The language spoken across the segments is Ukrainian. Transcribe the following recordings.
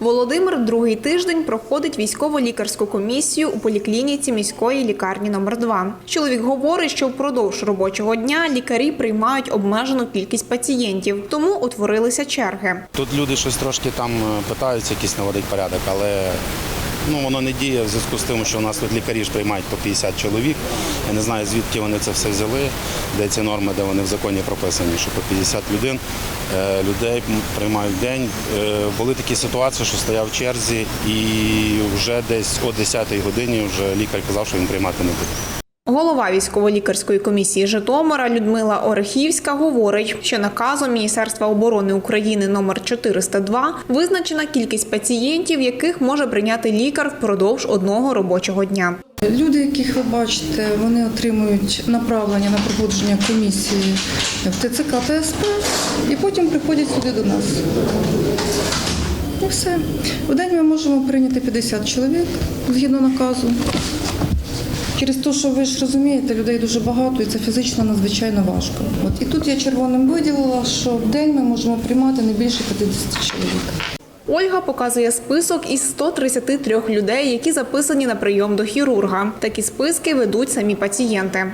Володимир другий тиждень проходить військово-лікарську комісію у поліклініці міської лікарні номер 2 Чоловік говорить, що впродовж робочого дня лікарі приймають обмежену кількість пацієнтів, тому утворилися черги. Тут люди щось трошки там е, питаються, якісь наводить порядок, але ну, воно не діє в зв'язку з тим, що у нас тут лікарі ж приймають по 50 чоловік. Я не знаю, звідки вони це все взяли, де ці норми, де вони в законі прописані, що по 50 людей, людей приймають в день. Е, Були такі ситуації, що стояв в черзі, і вже десь о 10-й годині вже лікар казав, що він приймати не буде. Голова військово-лікарської комісії Житомира Людмила Орехівська говорить, що наказом Міністерства оборони України номер 402 визначена кількість пацієнтів, яких може прийняти лікар впродовж одного робочого дня. Люди, яких ви бачите, вони отримують направлення на проходження комісії в ТЦК та СП і потім приходять сюди до нас. І все. В день ми можемо прийняти 50 чоловік згідно наказу. Через те, що ви ж розумієте, людей дуже багато і це фізично надзвичайно важко. От і тут я червоним виділила, що в день ми можемо приймати не більше 50 чоловік. Ольга показує список із 133 людей, які записані на прийом до хірурга. Такі списки ведуть самі пацієнти.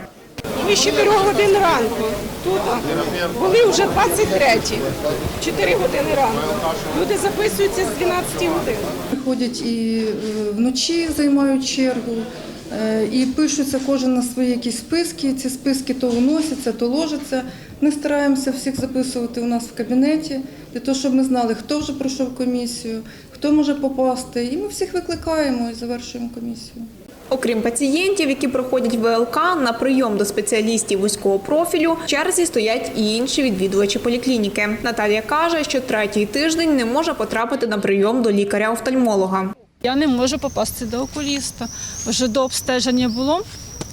Ми з 4 годин ранку. Тут були вже 23, 4 години ранку. Люди записуються з 12 годин. Приходять і е, вночі займають чергу, і пишуться кожен на свої якісь списки. Ці списки то уносяться, то ложаться. Ми стараємося всіх записувати у нас в кабінеті, для того, щоб ми знали, хто вже пройшов комісію, хто може попасти. І ми всіх викликаємо і завершуємо комісію. Окрім пацієнтів, які проходять ВЛК, на прийом до спеціалістів вузького профілю в черзі стоять і інші відвідувачі поліклініки. Наталія каже, що третій тиждень не може потрапити на прийом до лікаря-офтальмолога. Я не можу попасти до окуліста. Вже до обстеження було,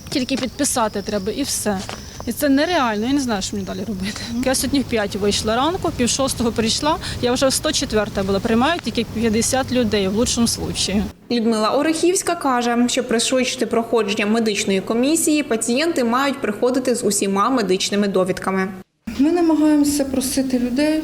тільки підписати треба і все. І це нереально, я не знаю, що мені далі робити. Я сьогодні в 5 вийшла ранку, пів шостого прийшла, я вже в 104 була. Приймають тільки 50 людей в лучшому випадку. Людмила Орехівська каже, що пришвидшити проходження медичної комісії пацієнти мають приходити з усіма медичними довідками. Ми намагаємося просити людей,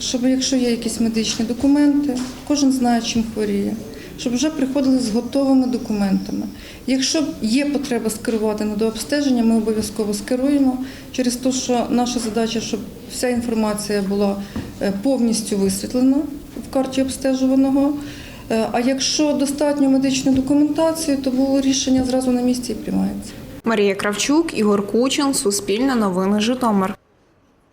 щоб якщо є якісь медичні документи, кожен знає, чим хворіє, щоб вже приходили з готовими документами. Якщо є потреба скерувати на дообстеження, ми обов'язково скеруємо через те, що наша задача, щоб вся інформація була е, повністю висвітлена в карті обстежуваного. Е, А якщо достатньо медичної документації, то було рішення зразу на місці і приймається. Марія Кравчук, Ігор Кучин, Суспільне новини Житомир.